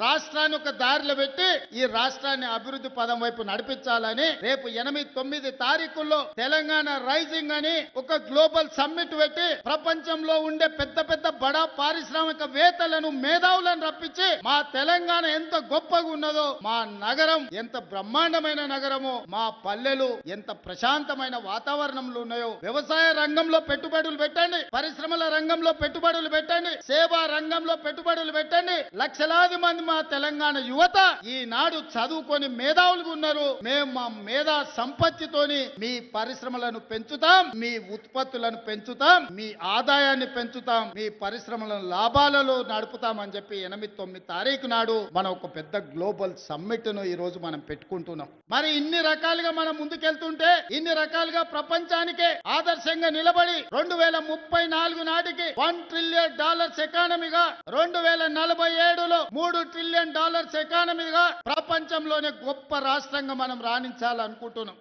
రాష్ట్రాన్ని ఒక దారిలో పెట్టి ఈ రాష్ట్రాన్ని అభివృద్ధి పదం వైపు నడిపించాలని రేపు ఎనిమిది తొమ్మిది తారీఖుల్లో తెలంగాణ రైజింగ్ అని ఒక గ్లోబల్ సమ్మిట్ పెట్టి ప్రపంచంలో ఉండే పెద్ద పెద్ద బడా పారిశ్రామిక వేత్తలను మేధావులను రప్పించి మా తెలంగాణ ఎంత గొప్పగా ఉన్నదో మా నగరం ఎంత బ్రహ్మాండమైన నగరమో మా పల్లెలు ఎంత ప్రశాంతమైన వాతావరణంలో ఉన్నాయో వ్యవసాయ రంగంలో పెట్టుబడులు పెట్టండి పరిశ్రమల రంగంలో పెట్టుబడులు పెట్టండి సేవా రంగంలో పెట్టుబడులు పెట్టండి లక్షలాది మంది మా తెలంగాణ యువత ఈనాడు చదువుకొని మేధావులుగా ఉన్నారు. మేము మా మేధా సంపత్తితోని మీ పరిశ్రమలను పెంచుతాం మీ ఉత్పత్తులను పెంచుతాం మీ ఆదాయాన్ని పెంచుతాం మీ పరిశ్రమలను లాభాలలో నడుపుతాం అని చెప్పి ఎనిమిది తొమ్మిది తారీఖు నాడు మనం ఒక పెద్ద గ్లోబల్ సమ్మిట్ను ఈ రోజు మనం పెట్టుకుంటున్నాం. మరి ఇన్ని రకాలుగా మనం ముందుకెళ్తుంటే ఇన్ని రకాలుగా ప్రపంచానికే ఆదర్శంగా నిలబడి రెండు వేల ముప్పై నాలుగు నాటికి వన్ ట్రిలియన్ డాలర్స్ ఎకానమీగా రెండు వేల నలభై ఏడులో మూడు ట్రిలియన్ డాలర్స్ ఎకానమీగా ప్రపంచంలోనే గొప్ప రాష్ట్రంగా మనం రాణించాలనుకుంటున్నాం.